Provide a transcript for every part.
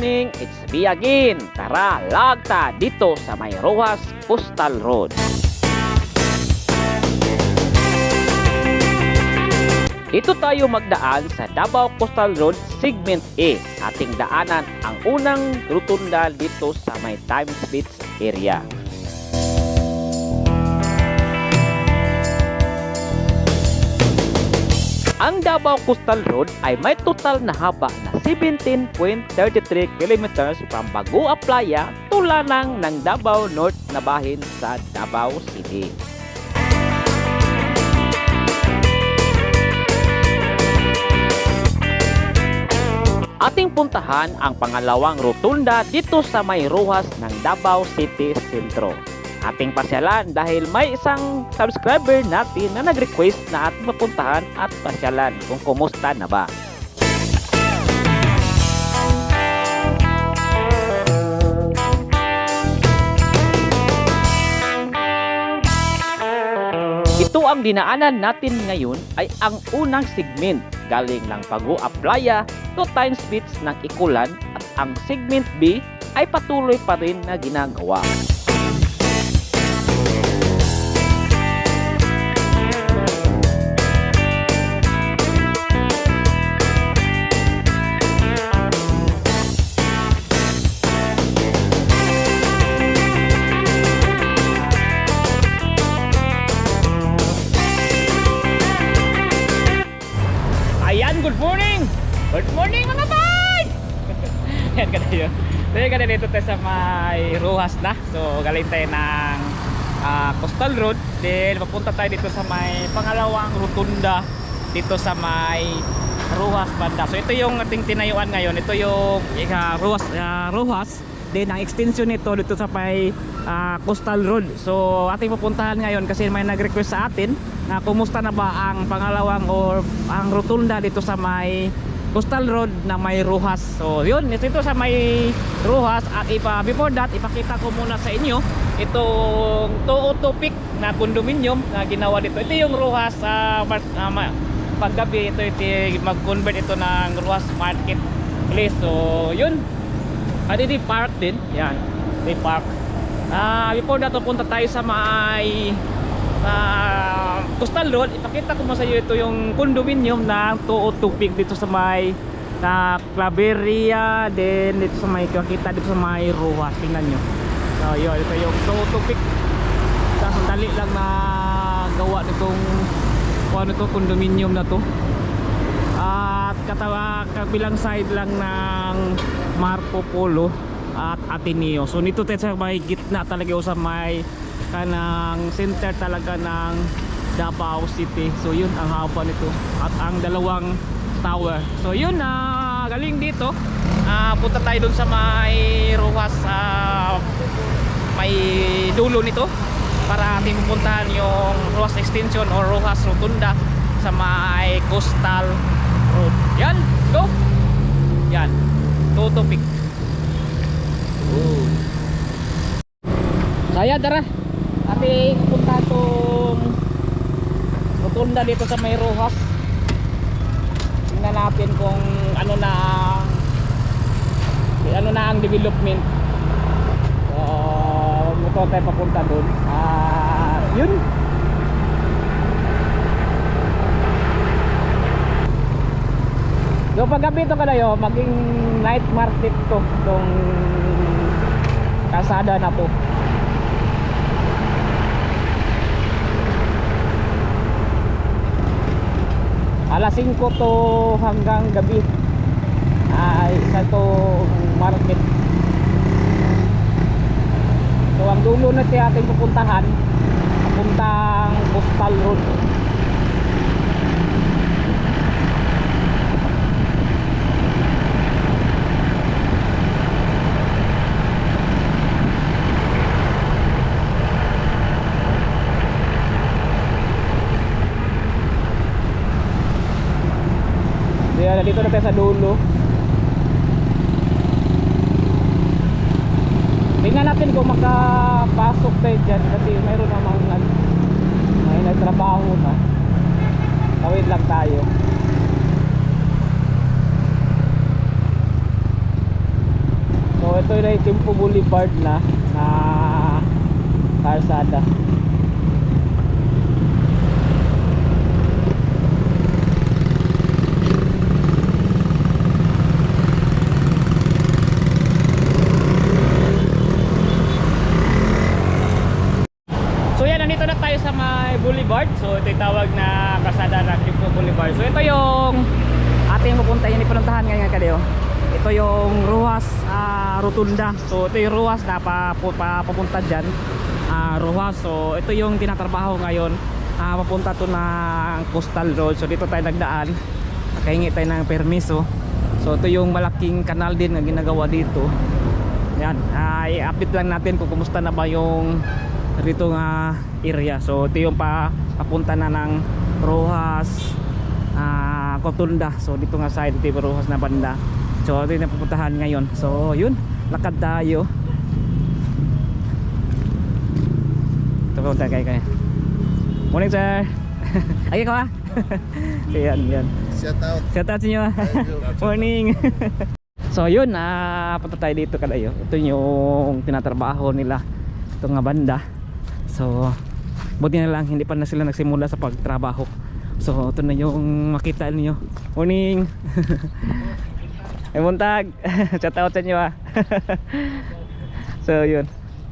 Morning, it's me again. Tara, lagta dito sa May Rojas Postal Road. Dito tayo magdaan sa Davao Coastal Road Segment A. Ating daanan ang unang rotunda dito sa may Times Beach area. Ang Davao Coastal Road ay may total na haba na 17.33 kilometers from Bagua Playa tulanang ng Davao North na bahin sa Davao City. Ating puntahan ang pangalawang rotunda dito sa may ruhas ng Davao City Centro. Ating pasyalan dahil may isang subscriber natin na nag-request na ating mapuntahan at pasyalan kung kumusta na ba. Ito ang dinaanan natin ngayon ay ang unang segment galing ng Pagua Playa to Times Beach ng Ikulan at ang segment B ay patuloy pa rin na ginagawa. Na. So, galing tayo ng ah, Coastal Road. Then, papunta tayo dito sa may pangalawang rotunda dito sa may Ruhas banda. So, ito yung ating tinayuan ngayon. Ito yung uh, Ruhas, ah, Ruhas. Then, ang extension nito dito sa may ah, Coastal Road. So, ating pupuntahan ngayon kasi may nag-request sa atin na kumusta na ba ang pangalawang or ang rotunda dito sa may Coastal Road na may Ruhas. So, yun, ito, ito sa may Ruhas at ipa, before that, ipakita ko muna sa inyo itong Tootopik na condominium na ginawa dito. Ito yung Ruhas sa uh, paggabi ito, ito mag-convert ito ng Ruhas Market Place. So, yun. Adi di park din. Yan. Di park. Ah, before that, punta tayo sa may uh, Coastal Road, ipakita ko mo sa iyo ito yung condominium ng Tuotupig dito sa may na Claveria, then dito sa may kakita dito sa may Ruhas, tingnan nyo. So yun, ito yung Tuotupig. Tapos ang dali lang na gawa nitong kung ano to, condominium na to. At katawa, kabilang side lang ng Marco Polo at Ateneo. So nito tayo sa may gitna talaga sa may kanang center talaga ng Davao City. So yun ang haba nito at ang dalawang tower. So yun na galing dito. Ah, punta tayo dun sa may Rojas sa may dulo nito para ating pupuntahan yung Rojas Extension or Rojas Rotunda sa may Coastal Road. Yan, go! Yan, Totopik. Oh. Saya dara. Ate punta tong rotunda dito sa may Rojas. Tingnan natin kung ano na ano na ang development. So, motor tayo papunta doon. Ah, yun. So paggabi to kadayo, maging night market to tong kasada na to. Alas 5 to hanggang gabi. Ay isa to market. So ang dulo na ito ating pupuntahan papuntang coastal road Kaya dito na tayo sa dulo. Tingnan natin kung makapasok tayo dyan kasi mayroon namang may nagtrabaho na. Tawid lang tayo. ito na yung Timpo Boulevard na na kalsada. So yan, nandito na tayo sa may boulevard. So ito yung tawag na kasada ng Timpo Boulevard. So ito yung ating pupuntahin, ipununtahan ngayon kadayo. Ito yung Ruas ah, Rotunda. So ito yung Ruas na pa, pa, papunta dyan. Ah, Ruas. So ito yung tinatrabaho ngayon. Ah, papunta to ng Coastal Road. So dito tayo nagdaan. Nakahingi tayo ng permiso. So ito yung malaking kanal din na ginagawa dito. Yan, ah, i-update lang natin kung kumusta na ba yung dito nga area. So ito yung pa, papunta na ng Rojas ah Cotunda. So dito nga side ito yung Rojas na banda. So ito yung napupuntahan ngayon. So yun, lakad tayo. Ito pa kayo kayo. Morning sir. Ay ka ba? yan, yan. Shout out. Shout out sa inyo. Morning. so yun, ah punta tayo dito kadayo. Ito yung tinatrabaho nila. Ito nga banda. So buti na lang hindi pa na sila nagsimula sa pagtrabaho. So ito na yung makita niyo. Morning. Ay buntag. Shout out sa inyo ah. so yun.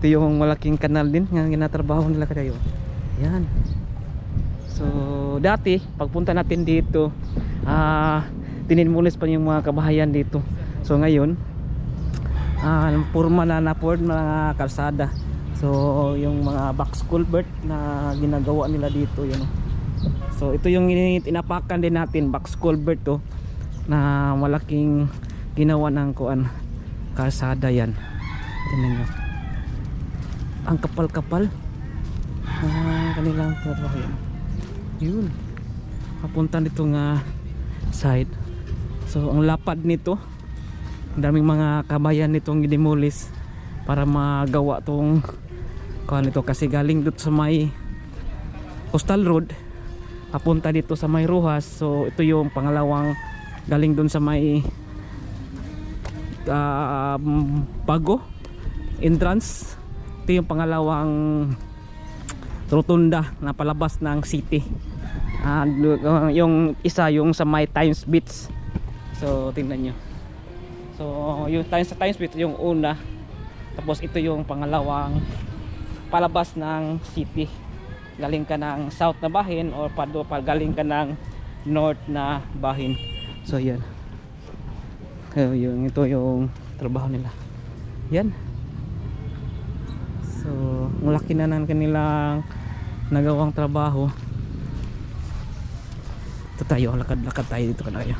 Ito yung malaking kanal din nga ginatrabaho nila kadayo. Yan. So dati pagpunta natin dito ah tininmulis pa yung mga kabahayan dito. So ngayon ah purma na na mga kalsada. So yung mga box culvert na ginagawa nila dito yun. oh. So ito yung tinapakan din natin box culvert to na malaking ginawa ng kuan kalsada yan. Tingnan nyo. Ang kapal-kapal. Ah, kanilang trabaho yan. Yun. Papunta dito nga side. So ang lapad nito, daming mga kabayan nitong gidemolis para magawa tong kuan nito kasi galing dito sa may Coastal Road papunta dito sa may Rojas. So ito yung pangalawang galing dun sa may ah, bago entrance. Ito yung pangalawang rotunda na palabas ng city. Uh, yung isa yung sa may Times Beach. So tingnan nyo. So yung Times sa Times Beach yung una. Tapos ito yung pangalawang palabas ng city. Galing ka ng south na bahin or pado pa galing ka ng north na bahin. So yan. So, yung ito yung trabaho nila. Yan. So, ang laki na ng kanilang nagawang trabaho. Ito tayo, lakad-lakad tayo dito kanayo.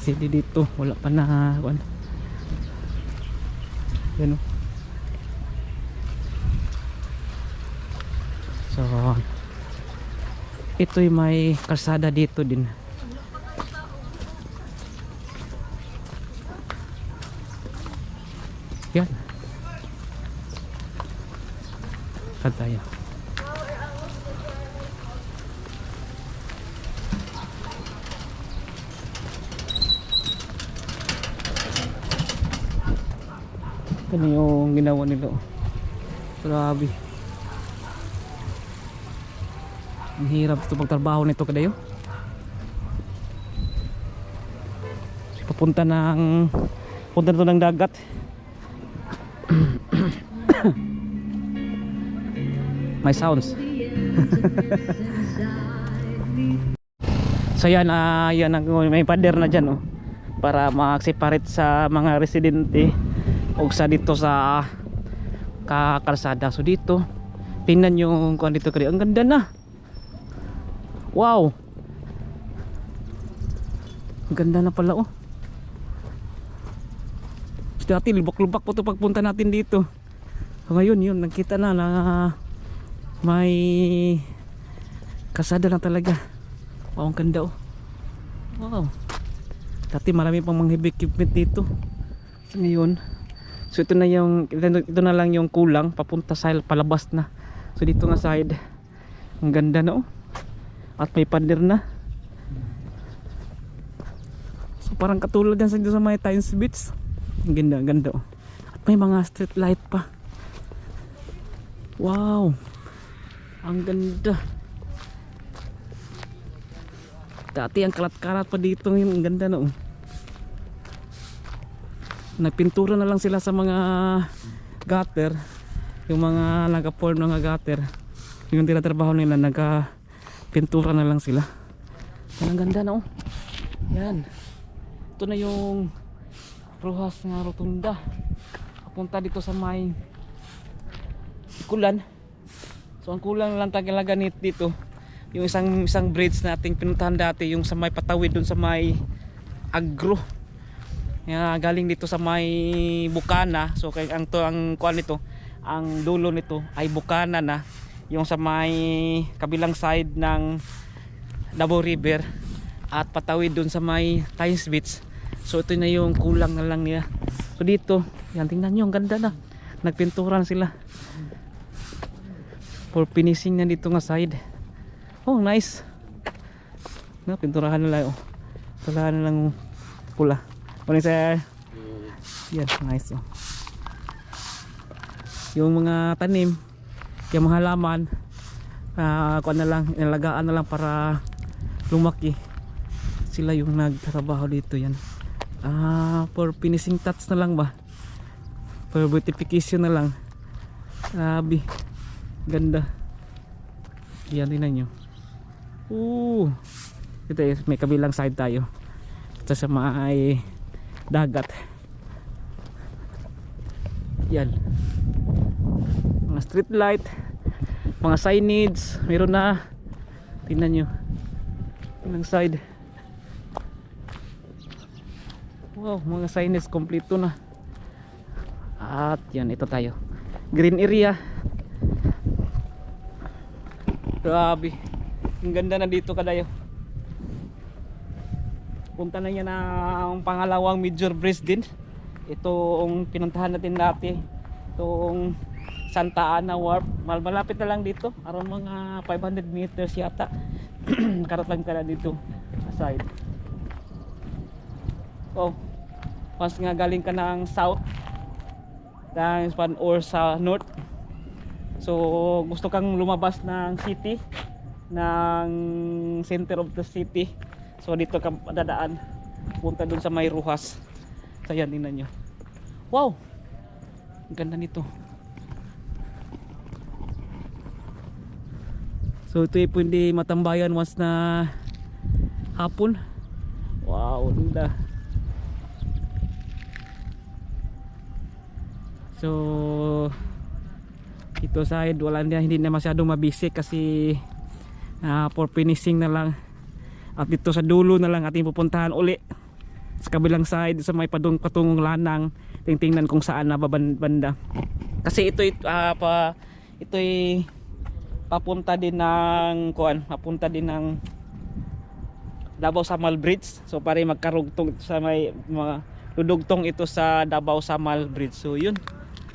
Sili dito, wala pa na. Yan o. So, ito'y may kalsada dito din. Yan. Saan tayo? Ito yung ginawa nila. oh. Grabe. Ang hirap ito pagtrabaho nito kadayo. Papunta ng punta nito ng dagat. May sounds. so yan, ah yan ang may pader na dyan oh, para mag-separate sa mga residente o sa dito sa kakalsada. So dito, tingnan yung kuan dito kaya. Ang ganda na. Wow. Ganda na pala oh. Dati lubak-lubak po to pagpunta natin dito. Ngayon yun, nakita na na may kasada na talaga. Wow, ang ganda oh. Wow. Dati marami pang mga heavy equipment dito. So, ngayon, so ito na yung ito, ito na lang yung kulang papunta sa palabas na. So dito nga side. Ang ganda na oh. At may pader na. So parang katulad yan sa, sa may Times Beach. Ang ganda, ganda. oh. At may mga street light pa. Wow. Ang ganda. Dati ang kalat-kalat pa dito yung ang ganda na oh. Nagpintura na lang sila sa mga gutter. Yung mga nag-form ng mga gutter. Yung tinatrabaho nila nagka-pintura na lang sila. Ang ganda na oh. Yan. Ito na yung Rojas nga rotunda. Papunta dito sa may kulan. So ang kulang lang talaga dito yung isang isang bridge nating pinuntahan dati yung sa may patawid dun sa may agro. Yan, galing dito sa may Bukana. So kay ang to ang kuan nito, ang dulo nito ay Bukana na yung sa may kabilang side ng Davao River at patawid dun sa may Times Beach. So ito na yung kulang na lang niya. So dito, yan tingnan nyo, ang ganda na. Nagpinturan sila. For finishing na dito nga side. Oh, nice. Na, pinturahan nila oh. Pinturahan na lang pula. Ano sir? Yan, nice oh. Yung mga tanim, yung mga halaman, ah kuan na lang, inalagaan na lang para lumaki. Sila yung nagtrabaho dito yan. Ah, for finishing touch na lang ba? For beautification na lang. Grabe. Ganda. Yan tingnan nyo. Ooh. Ito eh, may kabilang side tayo. Ito sa may dagat. Yan. Mga street light, mga signage, meron na. Tingnan nyo. Kabilang side. Wow, mga signage kompleto na. At yan, ito tayo. Green area. Grabe. Ang ganda na dito kadayo. Punta na yan ang pangalawang major bridge din. Itong pinuntahan natin dati. Itong Santa Ana. Mal malapit na lang dito. Around mga 500 meters yata. Karat lang ka na dito. Aside. Oh. Once nga galing ka ng south. Ng span or sa north. So gusto kang lumabas ng city ng center of the city. So dito ka dadaan punta dun sa may Ruhas. So yan nyo. Wow! Ang ganda nito. So ito ay pwede matambayan once na hapon. Wow, ganda. So ito side wala na hindi na masyadong mabisi kasi ah, for finishing na lang at dito sa dulo na lang ating pupuntahan uli sa kabilang side sa may padung patungong lanang tingtingnan kung saan na banda kasi ito uh, pa ito'y papunta din ng kuan papunta din ng Davao Samal Bridge. So para magkarugtong sa may mga dudugtong ito sa Davao Samal Bridge. So yun.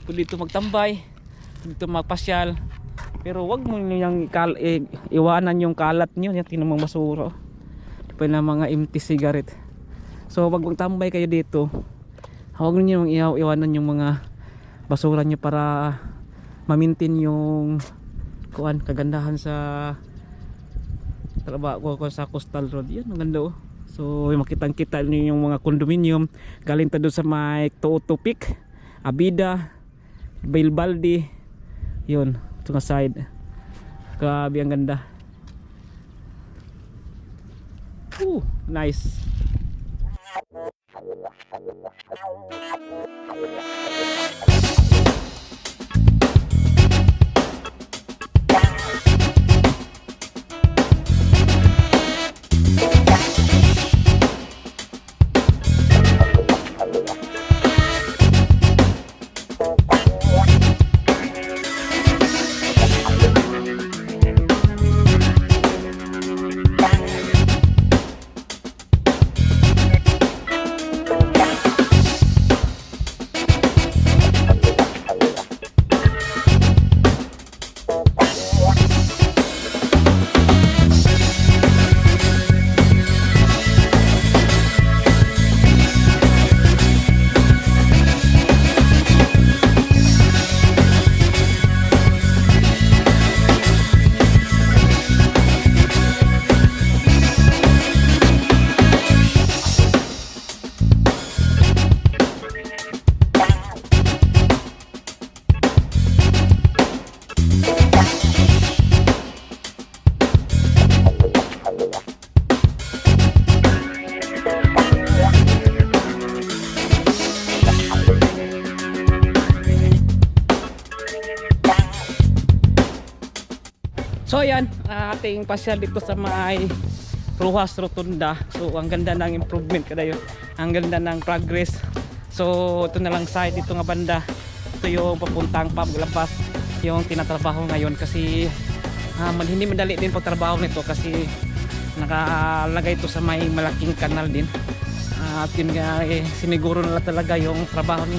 Pwede dito magtambay dito magpasyal. Pero wag mo niyang eh, iwanan yung kalat niyo. Yan tingnan mo basura. Pa na mga empty cigarette. So wag magtambay kayo dito. Huwag niyo iyaw iwanan yung mga basura niyo para mamintin yung kuan kagandahan sa trabaho ko sa coastal road. Yan ang ganda oh. So makitang kita niyo yung mga condominium. Galing ta doon sa may Tootopik Abida Bilbaldi. Yun ito nga side. Grabe ang ganda. Ooh, nice. Thank you. Yan, ah, ating pasyal dito sa may Ruas Rotunda. So ang ganda ng improvement kada yun. Ang ganda ng progress. So ito na lang side dito nga banda. Ito yung papuntang Pablapas yung tinatrabaho ngayon kasi ah, man- hindi madali din pagtrabaho nito kasi nakalagay ito sa may malaking kanal din. Ah, at yun nga eh, siniguro nila talaga yung trabaho ni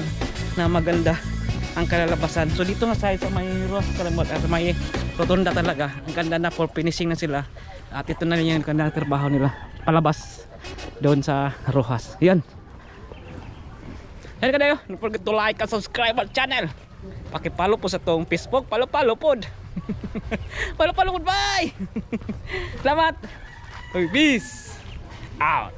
na maganda ang kalalabasan. So dito nga sa sa may Ross Karamot at may rotunda talaga. Ang ganda na for finishing na sila. At ito na rin yung ganda na trabaho nila. Palabas doon sa Rojas. Yan. Yan ka na. Don't forget to like and subscribe our channel. Pakipalo po sa tong Facebook. Palo-palo pod. Palo-palo pod. Bye! Salamat! Peace! Out!